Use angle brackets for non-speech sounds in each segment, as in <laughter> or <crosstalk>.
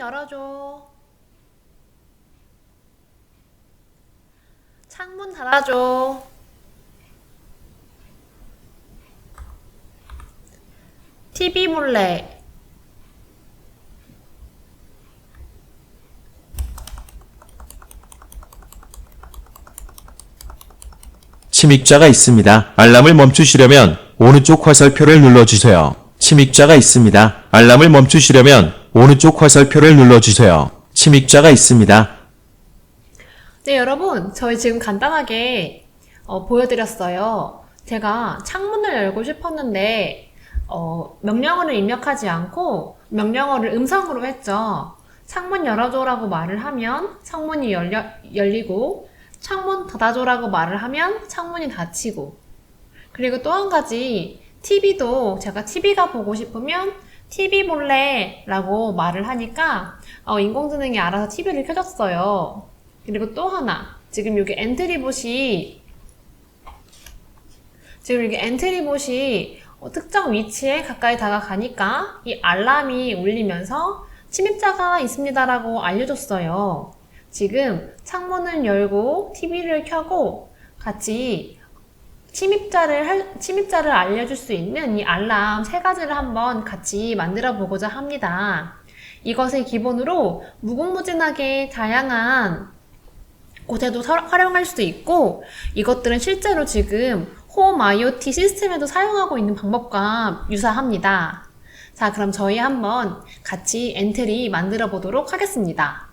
열어줘. 창문 닫아줘. TV 볼래. 침입자가 있습니다. 알람을 멈추시려면 오른쪽 화살표를 눌러주세요. 침입자가 있습니다. 알람을 멈추시려면 오른쪽 화살표를 눌러주세요. 침입자가 있습니다. 네, 여러분. 저희 지금 간단하게 어, 보여드렸어요. 제가 창문을 열고 싶었는데, 어, 명령어를 입력하지 않고 명령어를 음성으로 했죠. 창문 열어줘라고 말을 하면 창문이 열려, 열리고, 창문 닫아줘라고 말을 하면 창문이 닫히고, 그리고 또 한 가지, TV도 제가 TV가 보고 싶으면 TV 볼래 라고 말을 하니까 어, 인공지능이 알아서 TV를 켜줬어요. 그리고 또 하나, 지금 여기 엔트리봇이 지금 여기 엔트리봇이 어, 특정 위치에 가까이 다가가니까 이 알람이 울리면서 침입자가 있습니다라고 알려줬어요. 지금 창문을 열고 TV를 켜고 같이 침입자를 할- 침입자를 알려줄 수 있는 이 알람 세 가지를 한번 같이 만들어 보고자 합니다. 이것을 기본으로 무궁무진하게 다양한 곳에도 사- 활용할 수 있고 이것들은 실제로 지금 홈 IoT 시스템에도 사용하고 있는 방법과 유사합니다. 자, 그럼 저희 한번 같이 엔트리 만들어 보도록 하겠습니다.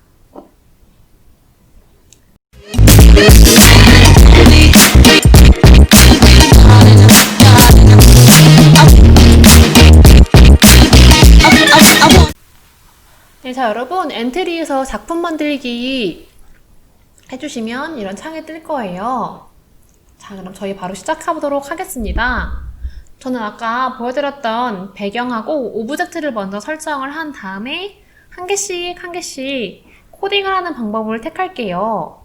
자, 여러분, 엔트리에서 작품 만들기 해주시면 이런 창이 뜰 거예요. 자, 그럼 저희 바로 시작하도록 하겠습니다. 저는 아까 보여드렸던 배경하고 오브젝트를 먼저 설정을 한 다음에 한 개씩 한 개씩 코딩을 하는 방법을 택할게요.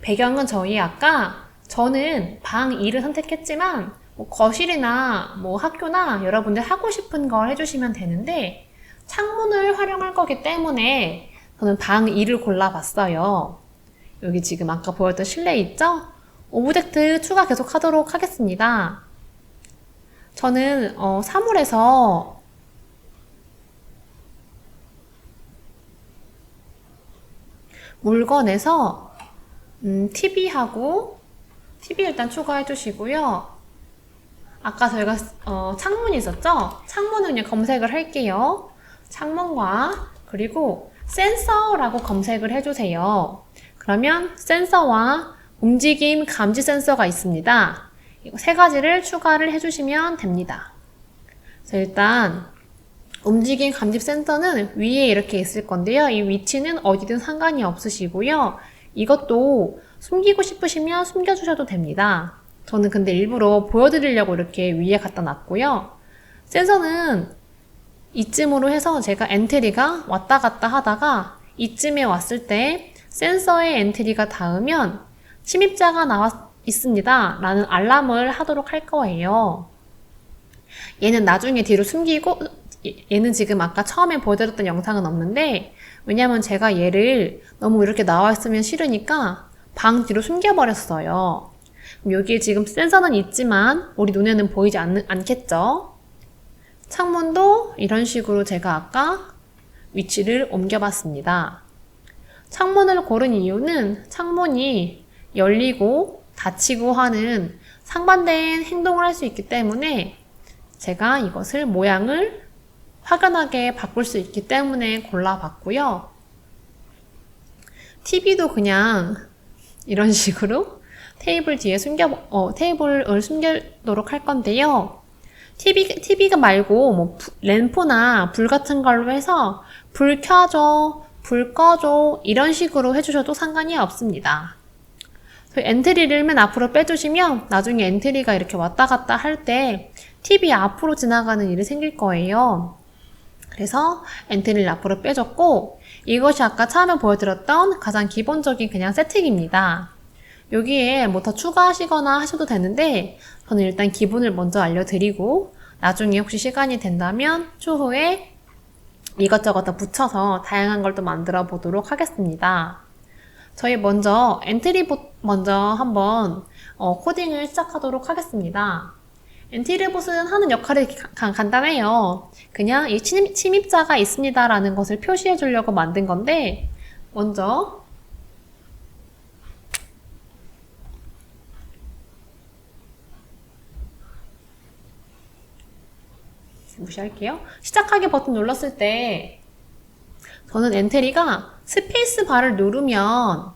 배경은 저희 아까 저는 방 2를 선택했지만 뭐 거실이나 뭐 학교나 여러분들 하고 싶은 걸 해주시면 되는데 창문을 활용할 거기 때문에 저는 방 2를 골라봤어요. 여기 지금 아까 보였던 실내 있죠? 오브젝트 추가 계속 하도록 하겠습니다. 저는 어, 사물에서 물건에서 음, TV하고 TV 일단 추가해 주시고요. 아까 저희가 어, 창문이 있었죠? 창문을 그냥 검색을 할게요. 창문과 그리고 센서라고 검색을 해주세요. 그러면 센서와 움직임 감지 센서가 있습니다. 세 가지를 추가를 해주시면 됩니다. 그래서 일단 움직임 감지 센서는 위에 이렇게 있을 건데요. 이 위치는 어디든 상관이 없으시고요. 이것도 숨기고 싶으시면 숨겨주셔도 됩니다. 저는 근데 일부러 보여드리려고 이렇게 위에 갖다 놨고요. 센서는 이쯤으로 해서 제가 엔트리가 왔다 갔다 하다가 이쯤에 왔을 때 센서의 엔트리가 닿으면 침입자가 나와 있습니다. 라는 알람을 하도록 할 거예요. 얘는 나중에 뒤로 숨기고 얘는 지금 아까 처음에 보여드렸던 영상은 없는데 왜냐면 제가 얘를 너무 이렇게 나와 있으면 싫으니까 방 뒤로 숨겨버렸어요. 여기에 지금 센서는 있지만 우리 눈에는 보이지 않, 않겠죠? 창문도 이런 식으로 제가 아까 위치를 옮겨봤습니다. 창문을 고른 이유는 창문이 열리고 닫히고 하는 상반된 행동을 할 수 있기 때문에 제가 이것을 모양을 확연하게 바꿀 수 있기 때문에 골라봤고요. TV도 그냥 이런 식으로 테이블 뒤에 숨겨, 어, 테이블을 숨기도록 할 건데요. TV, TV가 말고 뭐 부- 램프나 불 같은 걸로 해서 불 켜줘, 불 꺼줘 이런 식으로 해주셔도 상관이 없습니다. 그 엔트리를 맨 앞으로 빼주시면 나중에 엔트리가 이렇게 왔다 갔다 할 때 TV 앞으로 지나가는 일이 생길 거예요. 그래서 엔트리를 앞으로 빼줬고 이것이 아까 처음에 보여드렸던 가장 기본적인 그냥 세팅입니다. 여기에 뭐 더 추가하시거나 하셔도 되는데 저는 일단 기본을 먼저 알려드리고 나중에 혹시 시간이 된다면 추후에 이것저것 다 붙여서 다양한 걸 또 만들어 보도록 하겠습니다. 저희 먼저 엔트리 봇 먼저 한번 어, 코딩을 시작하도록 하겠습니다. 엔트리봇은 하는 역할이 가- 간단해요. 그냥 이 침입, 침입자가 있습니다라는 것을 표시해 주려고 만든 건데 먼저 무시할게요. 시작하기 버튼 눌렀을 때 저는 엔트리가 스페이스 바를 누르면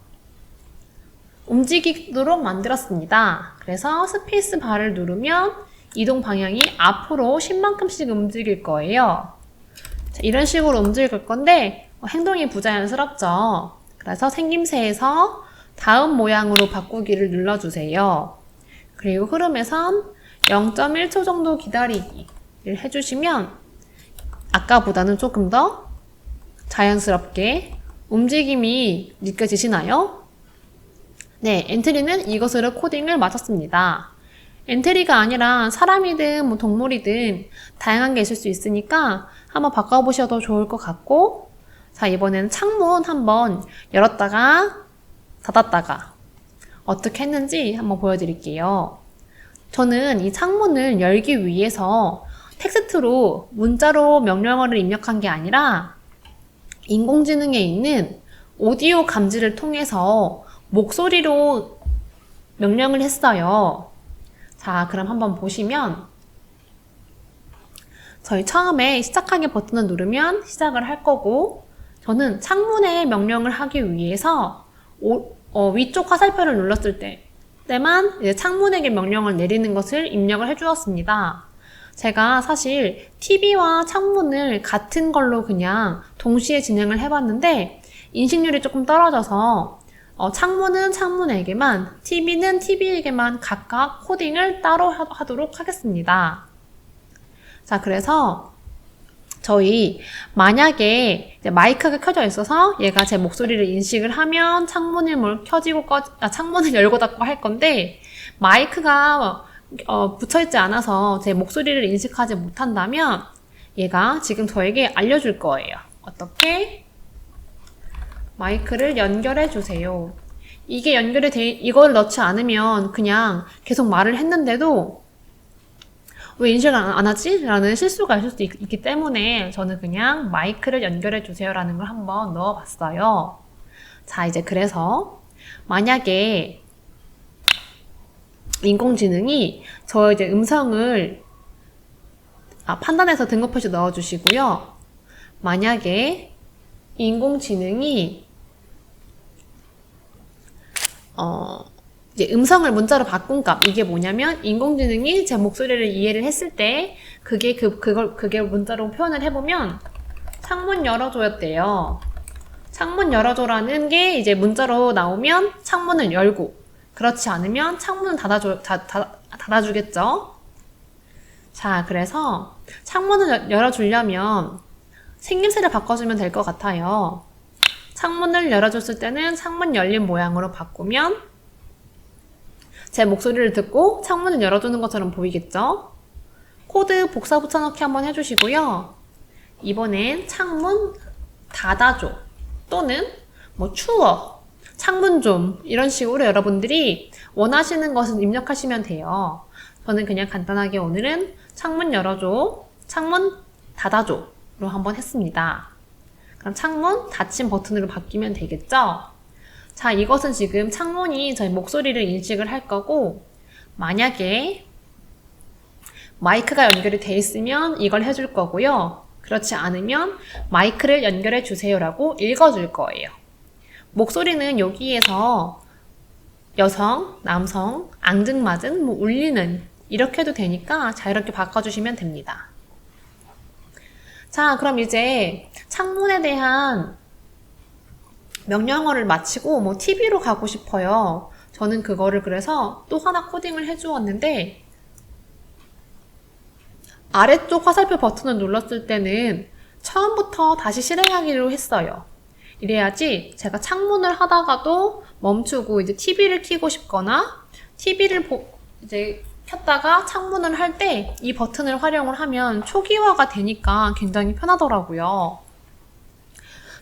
움직이도록 만들었습니다. 그래서 스페이스 바를 누르면 이동 방향이 앞으로 10만큼씩 움직일 거예요. 자, 이런 식으로 움직일 건데 어, 행동이 부자연스럽죠. 그래서 생김새에서 다음 모양으로 바꾸기를 눌러주세요. 그리고 흐름에선 0.1초 정도 기다리기를 해주시면 아까보다는 조금 더 자연스럽게 움직임이 느껴지시나요? 네, 엔트리는 이것으로 코딩을 마쳤습니다. 엔트리가 아니라 사람이든 뭐 동물이든 다양한 게 있을 수 있으니까 한번 바꿔보셔도 좋을 것 같고 자, 이번에는 창문 한번 열었다가 닫았다가 어떻게 했는지 한번 보여드릴게요. 저는 이 창문을 열기 위해서 텍스트로 문자로 명령어를 입력한 게 아니라 인공지능에 있는 오디오 감지를 통해서 목소리로 명령을 했어요. 자, 그럼 한번 보시면 저희 처음에 시작하기 버튼을 누르면 시작을 할 거고 저는 창문에 명령을 하기 위해서 오- 어, 위쪽 화살표를 눌렀을 때 때만 창문에게 명령을 내리는 것을 입력을 해주었습니다. 제가 사실 TV와 창문을 같은 걸로 그냥 동시에 진행을 해봤는데 인식률이 조금 떨어져서 어, 창문은 창문에게만, TV는 TV에게만 각각 코딩을 따로 하- 하도록 하겠습니다. 자, 그래서 저희 만약에 마이크가 켜져 있어서 얘가 제 목소리를 인식을 하면 창문을 뭘 켜지고 꺼, 아, 창문을 <laughs> 열고 닫고 할 건데 마이크가 어, 붙여있지 않아서 제 목소리를 인식하지 못한다면 얘가 지금 저에게 알려줄 거예요. 어떻게? 마이크를 연결해 주세요. 이게 연결이 돼, 이걸 넣지 않으면 그냥 계속 말을 했는데도 왜 인식을 안, 안 하지? 라는 실수가 있을 수 있, 기 때문에 저는 그냥 마이크를 연결해 주세요 라는 걸 한번 넣어 봤어요. 자, 이제 그래서 만약에 인공지능이 저 이제 음성을 아, 판단해서 등급 표시 넣어 주시고요. 만약에 인공지능이 어, 이제 음성을 문자로 바꾼 값 이게 뭐냐면 인공지능이 제 목소리를 이해를 했을 때 그게 그 그걸 그게 문자로 표현을 해보면 창문 열어줘였대요. 창문 열어줘라는 게 이제 문자로 나오면 창문을 열고 그렇지 않으면 창문을 닫아줘 닫, 닫, 닫아주겠죠. 자 그래서 창문을 여- 열어주려면 생김새를 바꿔주면 될 것 같아요. 창문을 열어줬을 때는 창문 열린 모양으로 바꾸면 제 목소리를 듣고 창문을 열어주는 것처럼 보이겠죠? 코드 복사 붙여넣기 한번 해주시고요. 이번엔 창문 닫아줘 또는 뭐 추워 창문 좀 이런 식으로 여러분들이 원하시는 것을 입력하시면 돼요. 저는 그냥 간단하게 오늘은 창문 열어줘, 창문 닫아줘로 한번 했습니다. 그럼 창문 닫힘 버튼으로 바뀌면 되겠죠? 자, 이것은 지금 창문이 저희 목소리를 인식을 할 거고, 만약에 마이크가 연결이 돼 있으면 이걸 해줄 거고요. 그렇지 않으면 마이크를 연결해 주세요라고 읽어줄 거예요. 목소리는 여기에서 여성, 남성, 앙증맞은, 뭐 울리는 이렇게 해도 되니까 자유롭게 바꿔주시면 됩니다. 자, 그럼 이제 창문에 대한 명령어를 마치고 뭐 TV로 가고 싶어요. 저는 그거를 그래서 또 하나 코딩을 해주었는데 아래쪽 화살표 버튼을 눌렀을 때는 처음부터 다시 실행하기로 했어요. 이래야지 제가 창문을 하다가도 멈추고 이제 TV를 켜고 싶거나 TV를 이제 켰다가 창문을 할 때 이 버튼을 활용을 하면 초기화가 되니까 굉장히 편하더라고요.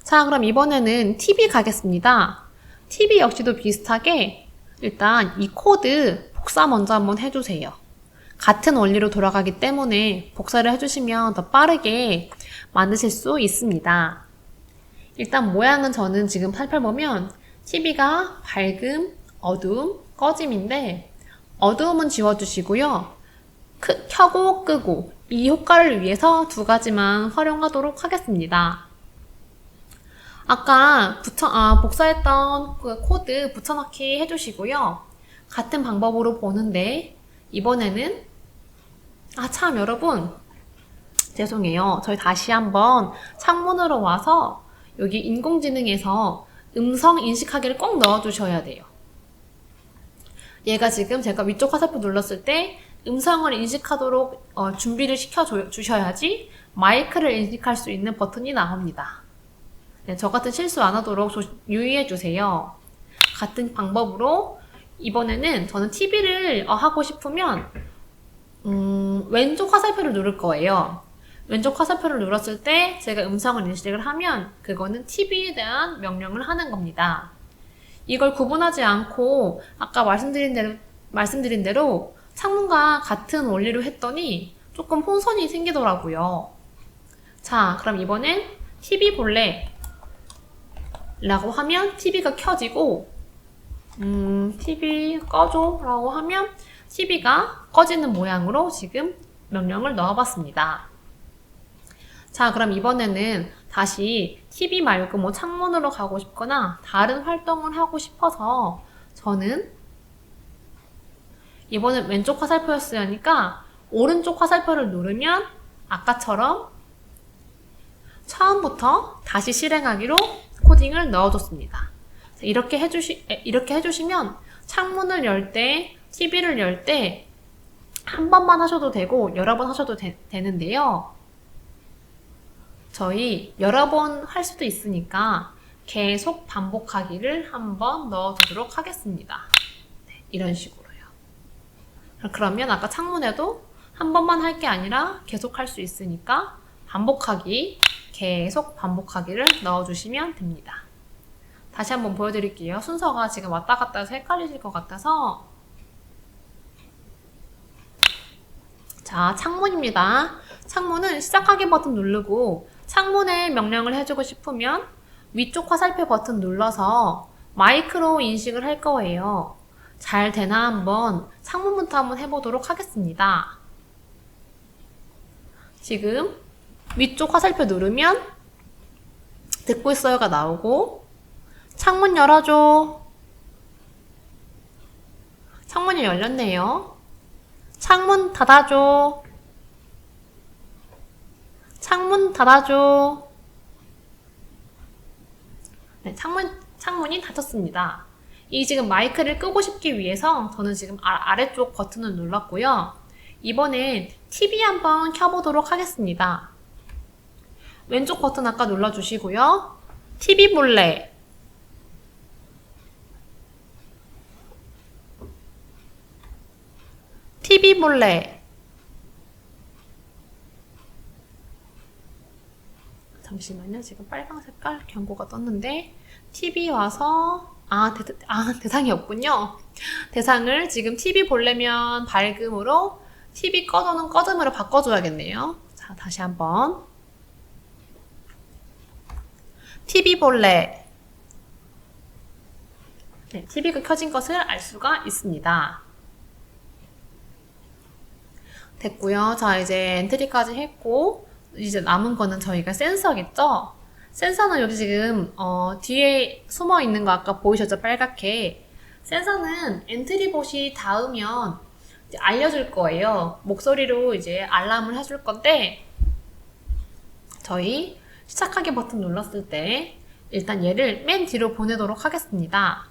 자, 그럼 이번에는 TV 가겠습니다. TV 역시도 비슷하게 일단 이 코드 복사 먼저 한번 해주세요. 같은 원리로 돌아가기 때문에 복사를 해주시면 더 빠르게 만드실 수 있습니다. 일단 모양은 저는 지금 살펴보면 TV가 밝음, 어두움, 꺼짐인데 어두움은 지워주시고요. 크- 켜고 끄고 이 효과를 위해서 두 가지만 활용하도록 하겠습니다. 아까 붙여, 아, 복사했던 그 코드 붙여넣기 해주시고요. 같은 방법으로 보는데 이번에는 아 참 여러분 죄송해요. 저희 다시 한번 창문으로 와서 여기 인공지능에서 음성 인식하기를 꼭 넣어주셔야 돼요. 얘가 지금 제가 위쪽 화살표 눌렀을 때 음성을 인식하도록 어, 준비를 시켜 줘- 주셔야지 마이크를 인식할 수 있는 버튼이 나옵니다. 네, 저 같은 실수 안 하도록 조- 유의해 주세요. 같은 방법으로 이번에는 저는 TV를 하고 싶으면 음, 왼쪽 화살표를 누를 거예요. 왼쪽 화살표를 눌렀을 때 제가 음성을 인식을 하면 그거는 TV에 대한 명령을 하는 겁니다. 이걸 구분하지 않고 아까 말씀드린 대로, 말씀드린 대로 창문과 같은 원리로 했더니 조금 혼선이 생기더라고요. 자, 그럼 이번엔 TV 볼래 라고 하면 TV가 켜지고 음, TV 꺼줘 라고 하면 TV가 꺼지는 모양으로 지금 명령을 넣어봤습니다. 자, 그럼 이번에는 다시 TV 말고 뭐 창문으로 가고 싶거나 다른 활동을 하고 싶어서 저는 이번엔 왼쪽 화살표였으니까 오른쪽 화살표를 누르면 아까처럼 처음부터 다시 실행하기로 코딩을 넣어줬습니다. 자, 이렇게 해주시, 에, 이렇게 해주시면 창문을 열 때, TV를 열 때 한 번만 하셔도 되고 여러 번 하셔도 되, 되는데요. 저희 여러 번 할 수도 있으니까 계속 반복하기를 한번 넣어두도록 하겠습니다. 네, 이런 식으로요. 그러면 아까 창문에도 한 번만 할 게 아니라 계속 할 수 있으니까 반복하기, 계속 반복하기를 넣어주시면 됩니다. 다시 한번 보여드릴게요. 순서가 지금 왔다 갔다 해서 헷갈리실 것 같아서 자, 창문입니다. 창문은 시작하기 버튼 누르고 창문에 명령을 해주고 싶으면 위쪽 화살표 버튼 눌러서 마이크로 인식을 할 거예요. 잘 되나 한번 창문부터 한번 해보도록 하겠습니다. 지금 위쪽 화살표 누르면 듣고 있어요가 나오고 창문 열어줘. 창문이 열렸네요. 창문 닫아줘. 창문 닫아줘. 네, 창문, 창문이 닫혔습니다. 이 지금 마이크를 끄고 싶기 위해서 저는 지금 아, 아래쪽 버튼을 눌렀고요. 이번엔 TV 한번 켜보도록 하겠습니다. 왼쪽 버튼 아까 눌러주시고요. TV 볼래. TV 볼래. 잠시만요. 지금 빨강 색깔 경고가 떴는데 TV 와서 아, 대, 아 대상이 없군요. 대상을 지금 TV 보려면 밝음으로 TV 꺼도는 꺼짐으로 바꿔줘야겠네요. 자, 다시 한번. TV 볼래. 네, TV가 켜진 것을 알 수가 있습니다. 됐고요. 자, 이제 엔트리까지 했고, 이제 남은 거는 저희가 센서겠죠? 센서는 여기 지금, 어, 뒤에 숨어 있는 거 아까 보이셨죠? 빨갛게. 센서는 엔트리 봇이 닿으면 알려줄 거예요. 목소리로 이제 알람을 해줄 건데, 저희 시작하기 버튼 눌렀을 때, 일단 얘를 맨 뒤로 보내도록 하겠습니다.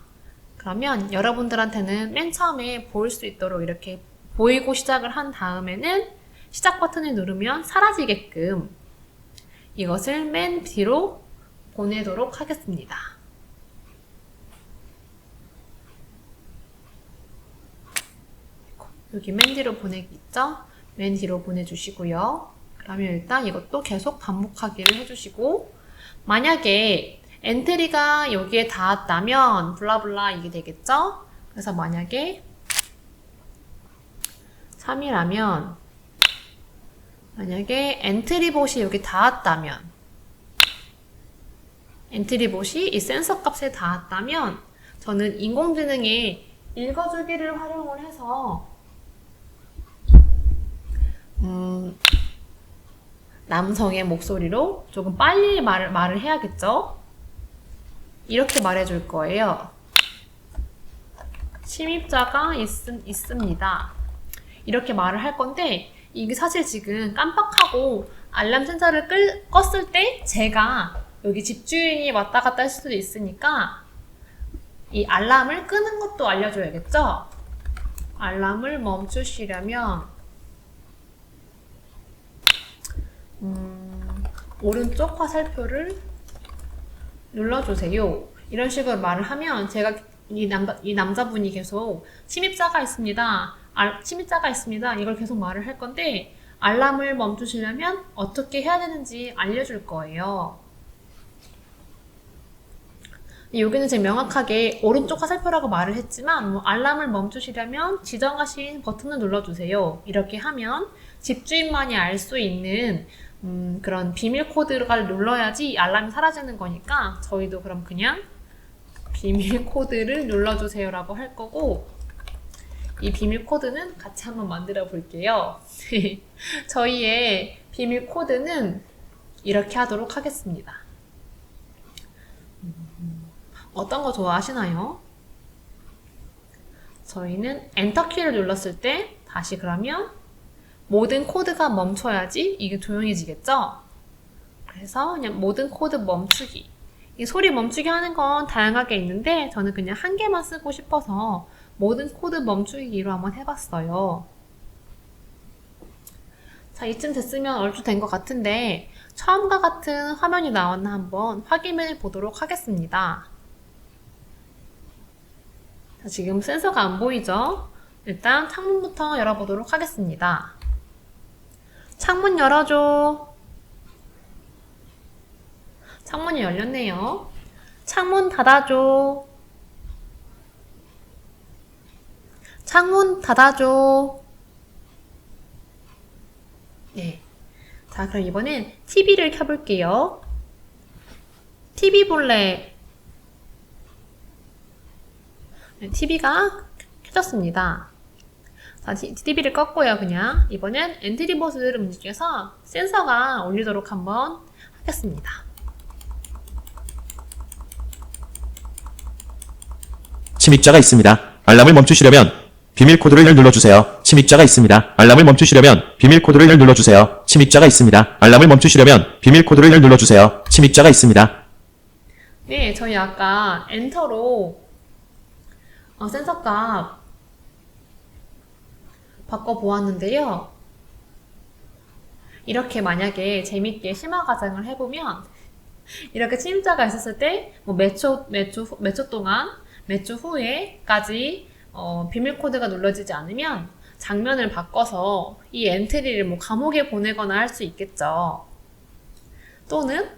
그러면 여러분들한테는 맨 처음에 보일 수 있도록 이렇게 보이고 시작을 한 다음에는 시작 버튼을 누르면 사라지게끔 이것을 맨 뒤로 보내도록 하겠습니다. 여기 맨 뒤로 보내기 있죠? 맨 뒤로 보내주시고요. 그러면 일단 이것도 계속 반복하기를 해주시고 만약에 엔트리가 여기에 닿았다면 블라블라 이게 되겠죠? 그래서 만약에 3이라면 만약에 엔트리 봇이 여기 닿았다면 엔트리 봇이 이 센서 값에 닿았다면 저는 인공지능의 읽어주기를 활용을 해서 음, 남성의 목소리로 조금 빨리 말을, 말을 해야겠죠? 이렇게 말해줄 거예요. 침입자가 있, 있습니다. 이렇게 말을 할 건데, 이게 사실 지금 깜빡하고 알람 센서를 끌, 껐을 때 제가 여기 집주인이 왔다 갔다 할 수도 있으니까 이 알람을 끄는 것도 알려줘야겠죠? 알람을 멈추시려면 음, 오른쪽 화살표를 눌러주세요. 이런 식으로 말을 하면 제가 이 남자 이 남자분이 계속 침입자가 있습니다. 알, 침입자가 있습니다. 이걸 계속 말을 할 건데 알람을 멈추시려면 어떻게 해야 되는지 알려줄 거예요. 여기는 제가 명확하게 오른쪽 화살표라고 말을 했지만 뭐 알람을 멈추시려면 지정하신 버튼을 눌러주세요. 이렇게 하면 집주인만이 알 수 있는 음, 그런 비밀 코드를 눌러야지 이 알람이 사라지는 거니까 저희도 그럼 그냥 비밀 코드를 눌러주세요라고 할 거고 이 비밀 코드는 같이 한번 만들어 볼게요. <laughs> 저희의 비밀 코드는 이렇게 하도록 하겠습니다. 어떤 거 좋아하시나요? 저희는 엔터 키를 눌렀을 때 다시 그러면 모든 코드가 멈춰야지 이게 조용해지겠죠? 그래서 그냥 모든 코드 멈추기. 이 소리 멈추기 하는 건 다양하게 있는데 저는 그냥 한 개만 쓰고 싶어서 모든 코드 멈추기로 한번 해봤어요. 자, 이쯤 됐으면 얼추 된 것 같은데 처음과 같은 화면이 나왔나 한번 확인해 보도록 하겠습니다. 자, 지금 센서가 안 보이죠? 일단 창문부터 열어보도록 하겠습니다. 창문 열어줘. 창문이 열렸네요. 창문 닫아줘. 창문 닫아줘. 네. 자, 그럼 이번엔 TV를 켜볼게요. TV 볼래. 네, TV가 켜졌습니다. 자, TV를 껐고요, 그냥. 이번엔 엔트리 버스를 움직여서 센서가 올리도록 한번 하겠습니다. 침입자가 있습니다. 알람을 멈추시려면 비밀 코드를 눌러주세요. 침입자가 있습니다. 알람을 멈추시려면 비밀 코드를 눌러주세요. 침입자가 있습니다. 알람을 멈추시려면 비밀 코드를 눌러주세요. 침입자가 있습니다. 네, 저희 아까 엔터로 어, 센서 값 바꿔보았는데요. 이렇게 만약에 재밌게 심화 과정을 해보면 이렇게 침입자가 있었을 때 뭐 몇 초, 몇 초, 몇초 동안, 몇초 후에까지 어, 비밀 코드가 눌러지지 않으면 장면을 바꿔서 이 엔트리를 뭐 감옥에 보내거나 할 수 있겠죠. 또는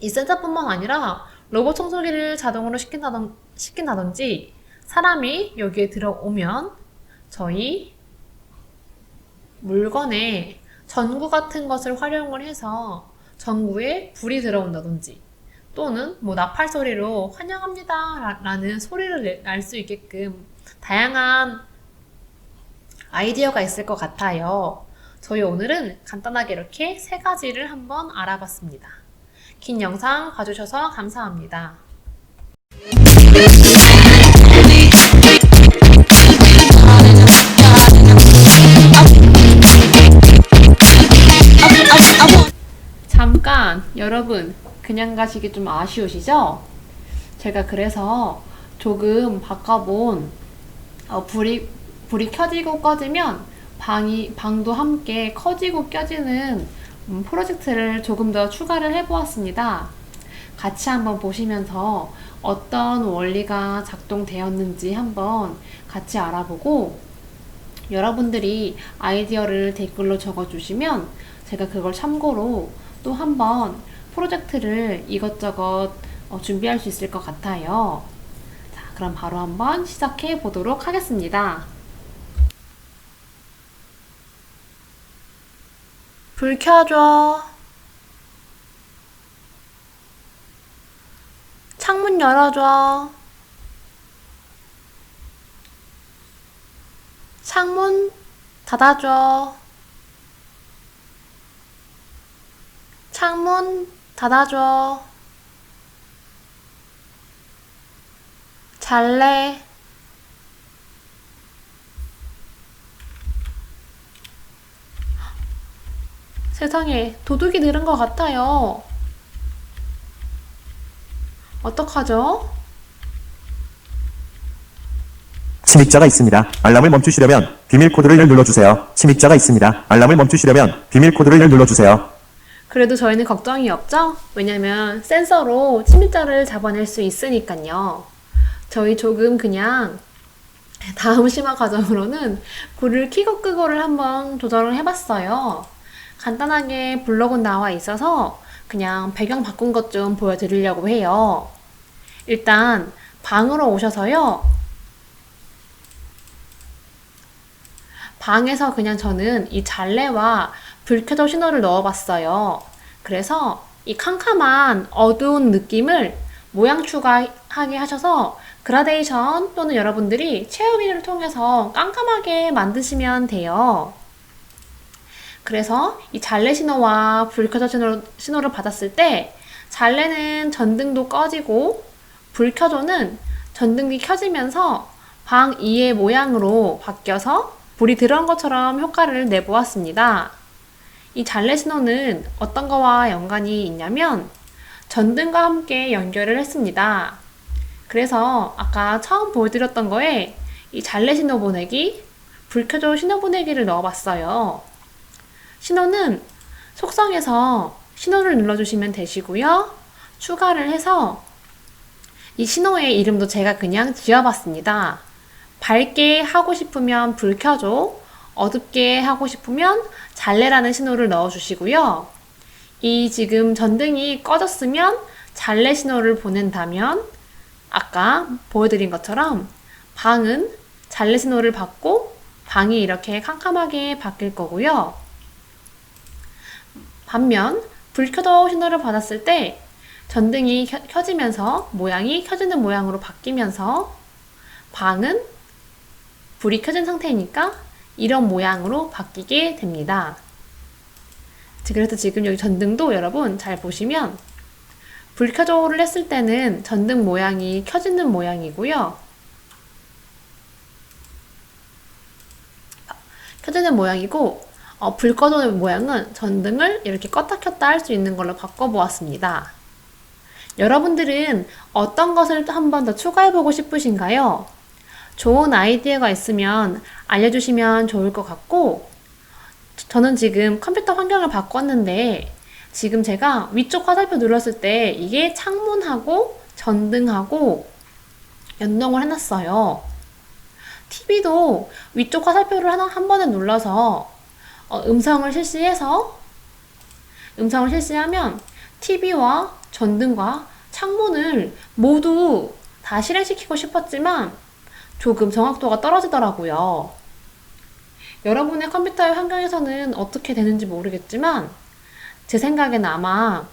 이 센서뿐만 아니라 로봇 청소기를 자동으로 시킨다던, 시킨다든지 사람이 여기에 들어오면 저희 물건에 전구 같은 것을 활용을 해서 전구에 불이 들어온다든지 또는 뭐 나팔 소리로 환영합니다 라는 소리를 날수 있게끔 다양한 아이디어가 있을 것 같아요. 저희 오늘은 간단하게 이렇게 세 가지를 한번 알아봤습니다. 긴 영상 봐주셔서 감사합니다. 잠깐 여러분 그냥 가시기 좀 아쉬우시죠? 제가 그래서 조금 바꿔본 어, 불이 불이 켜지고 꺼지면 방이 방도 함께 커지고 껴지는 음, 프로젝트를 조금 더 추가를 해보았습니다. 같이 한번 보시면서 어떤 원리가 작동되었는지 한번 같이 알아보고 여러분들이 아이디어를 댓글로 적어주시면 제가 그걸 참고로 또 한번 프로젝트를 이것저것 어, 준비할 수 있을 것 같아요. 자, 그럼 바로 한번 시작해 보도록 하겠습니다. 불 켜줘. 창문 열어줘. 창문 닫아줘. 창문 닫아줘. 잘래. 세상에 도둑이 늘은 것 같아요. 어떡하죠? 침입자가 있습니다. 알람을 멈추시려면 비밀 코드를 눌러주세요. 침입자가 있습니다. 알람을 멈추시려면 비밀 코드를 눌러주세요. 그래도 저희는 걱정이 없죠? 왜냐면 센서로 침입자를 잡아낼 수 있으니까요. 저희 조금 그냥 다음 심화 과정으로는 불을 켜고 끄고를 한번 조절을 해봤어요. 간단하게 블록은 나와 있어서 그냥 배경 바꾼 것 좀 보여드리려고 해요. 일단 방으로 오셔서요. 방에서 그냥 저는 이 잘래와 불 켜져 신호를 넣어봤어요. 그래서 이 캄캄한 어두운 느낌을 모양 추가하게 하셔서 그라데이션 또는 여러분들이 체험인을 통해서 깜깜하게 만드시면 돼요. 그래서 이 잘래 신호와 불 켜져 신호, 신호를 받았을 때 잘래는 전등도 꺼지고 불 켜줘는 전등이 켜지면서 방 2의 모양으로 바뀌어서 불이 들어온 것처럼 효과를 내보았습니다. 이 잘래 신호는 어떤 거와 연관이 있냐면 전등과 함께 연결을 했습니다. 그래서 아까 처음 보여드렸던 거에 이 잘래 신호 보내기, 불 켜줘 신호 보내기를 넣어봤어요. 신호는 속성에서 신호를 눌러주시면 되시고요. 추가를 해서 이 신호의 이름도 제가 그냥 지어봤습니다. 밝게 하고 싶으면 불 켜줘, 어둡게 하고 싶으면 잘래라는 신호를 넣어 주시고요. 이 지금 전등이 꺼졌으면 잘래 신호를 보낸다면 아까 보여드린 것처럼 방은 잘래 신호를 받고 방이 이렇게 캄캄하게 바뀔 거고요. 반면 불 켜줘 신호를 받았을 때 전등이 켜, 켜지면서 모양이 켜지는 모양으로 바뀌면서 방은 불이 켜진 상태이니까 이런 모양으로 바뀌게 됩니다. 그래서 지금 여기 전등도 여러분 잘 보시면 불 켜줘를 했을 때는 전등 모양이 켜지는 모양이고요. 켜지는 모양이고 어, 불 꺼주는 모양은 전등을 이렇게 껐다 켰다 할 수 있는 걸로 바꿔보았습니다. 여러분들은 어떤 것을 한 번 더 추가해보고 싶으신가요? 좋은 아이디어가 있으면 알려주시면 좋을 것 같고, 저는 지금 컴퓨터 환경을 바꿨는데, 지금 제가 위쪽 화살표 눌렀을 때 이게 창문하고 전등하고 연동을 해놨어요. TV도 위쪽 화살표를 하나 한 번에 눌러서 어, 음성을 실시해서 음성을 실시하면 TV와 전등과 창문을 모두 다 실행시키고 싶었지만 조금 정확도가 떨어지더라고요. 여러분의 컴퓨터의 환경에서는 어떻게 되는지 모르겠지만 제 생각엔 아마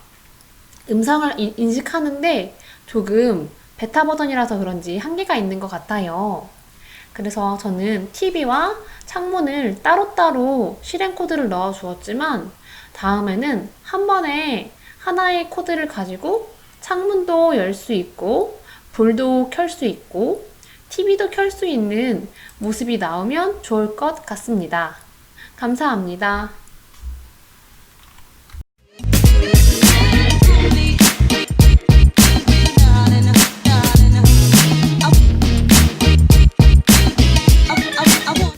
음성을 인- 인식하는데 조금 베타 버전이라서 그런지 한계가 있는 것 같아요. 그래서 저는 TV와 창문을 따로따로 실행 코드를 넣어 주었지만 다음에는 한 번에 하나의 코드를 가지고 창문도 열 수 있고 불도 켤 수 있고 TV도 켤 수 있는 모습이 나오면 좋을 것 같습니다. 감사합니다.